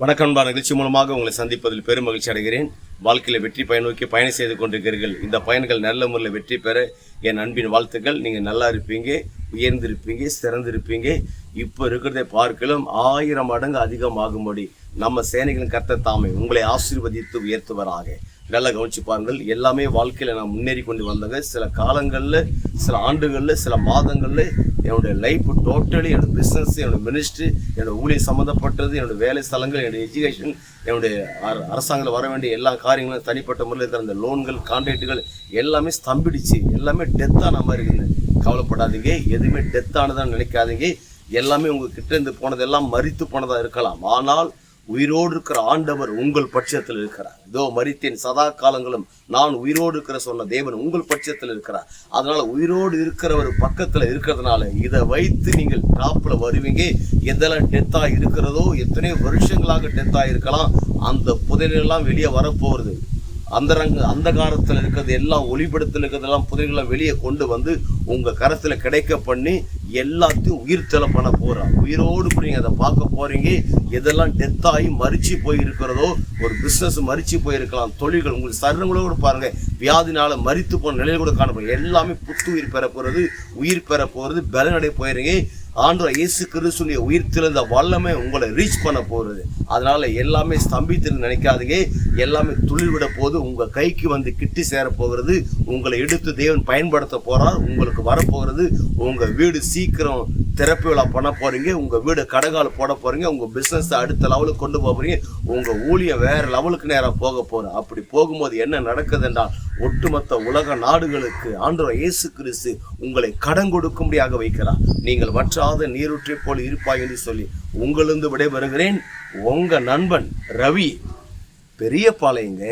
வணக்கம் நண்பா நிகழ்ச்சி மூலமாக உங்களை சந்திப்பதில் பெரும் மகிழ்ச்சி அடைகிறேன். வாழ்க்கையில் வெற்றி பயன் நோக்கி பயணம் செய்து கொண்டிருக்கிறீர்கள். இந்த பயன்கள் நல்ல முறையில் வெற்றி பெற என் அன்பின் வாழ்த்துக்கள். நீங்கள் நல்லா இருப்பீங்க உயர்ந்திருப்பீங்க சிறந்திருப்பீங்க. இப்போ இருக்கிறதை பார்க்கலும் ஆயிரம் மடங்கு அதிகமாகும்படி நம்ம சேனைகளின் கர்த்த தாமை உங்களை ஆசீர்வதித்து உயர்த்துவராக. நல்லா கவனிச்சு பாருங்கள் எல்லாமே வாழ்க்கையில் நான் முன்னேறி கொண்டு வந்தவங்க சில காலங்களில் சில ஆண்டுகளில் சில மாதங்களில் என்னுடைய லைஃப் டோட்டலி என்னோட பிஸ்னஸ் என்னோட மினிஸ்ட்ரி என்னோட ஊழியர் சம்மந்தப்பட்டது என்னோட வேலை ஸ்தலங்கள் என்னோட எஜுகேஷன் என்னுடைய அர- அரசாங்கத்தில் வர வேண்டிய எல்லா காரியங்களும் தனிப்பட்ட முறையில் இருக்கிற அந்த லோன்கள் கான்ட்ராக்டுகள் எல்லாமே ஸ்தம்பிடுச்சு. எல்லாமே டெத்தான மாதிரி இருக்குங்க கவலைப்படாதீங்க. எதுவுமே டெத்தானதான் நினைக்காதீங்க. எல்லாமே உங்கள் கிட்டேருந்து போனதெல்லாம் மறித்து போனதாக இருக்கலாம். ஆனால் உயிரோடு இருக்கிற ஆண்டவர் உங்கள் பட்சத்தில் இருக்கிறார். இதோ மறித்தேன் சதா காலங்களும் நான் உயிரோடு இருக்கிற சொன்ன தேவன் உங்கள் பட்சத்தில் இருக்கிறார். அதனால உயிரோடு இருக்கிறவர் பக்கத்தில் இருக்கிறதுனால இதை வைத்து நீங்கள் டாப்ல வருவீங்க. எதெல்லாம் டெத்தா இருக்கிறதோ எத்தனையோ வருஷங்களாக டெத்தா இருக்கலாம். அந்த புதையலெல்லாம் வெளியே வரப்போகிறது அந்த ரங்க அந்த காலத்தில் இருக்கிறது எல்லாம் ஒளிபடத்தில் இருக்கிறதெல்லாம் புதையெல்லாம் வெளியே கொண்டு வந்து உங்கள் கரத்தில் கிடைக்க பண்ணி எல்லாத்தையும் உயிர் தெல பண்ண போறான் உயிரோடு கூட நீங்க அதை பார்க்க போறீங்க. எதெல்லாம் டெத் ஆகி மறிச்சு போயிருக்கிறதோ ஒரு பிசினஸ் மறிச்சு போயிருக்கலாம். தொழில்கள் உங்களுக்கு சரணங்களோட கூட பாருங்க. வியாதினால மறித்து போன நிலையில் கூட காணப்படும். எல்லாமே புத்துயிர் பெற போறது உயிர் பெற போறது பலனடை போயிருங்க. ஆண்டு இயேசு கிறிஸ்துடைய உயிர் திறந்த வல்லமை உங்களை ரீச் பண்ண போகிறது அதனால் எல்லாமே ஸ்தம்பித்து நினைக்காதீங்க. எல்லாமே துளிர்விட போது உங்கள் கைக்கு வந்து கிட்டி சேர போகிறது. உங்களை எடுத்து தேவன் பயன்படுத்த போகிறார் உங்களுக்கு வரப்போகிறது. உங்கள் வீடு சீக்கிரம் திறப்பு விழா பண்ண போறீங்க உங்க வீடு கடகால் போட போறீங்க உங்க பிசினஸ் அடுத்த லெவலுக்கு கொண்டு போக போறீங்க உங்க ஊழியம் வேற லெவலுக்கு நேரம் போக போறோம் அப்படி போகும்போது என்ன நடக்குது என்றால் ஒட்டுமொத்த உலக நாடுகளுக்கு ஆண்டவர் இயேசு கிறிஸ்து உங்களை கடன் கொடுக்கும்படியாக வைக்கிறார். நீங்கள் வற்றாத நீரூற்றி போல் இருப்பாய் என்று சொல்லி உங்களிருந்து விடைபெறுகிறேன். உங்க நண்பன் ரவி பெரிய பாளையங்க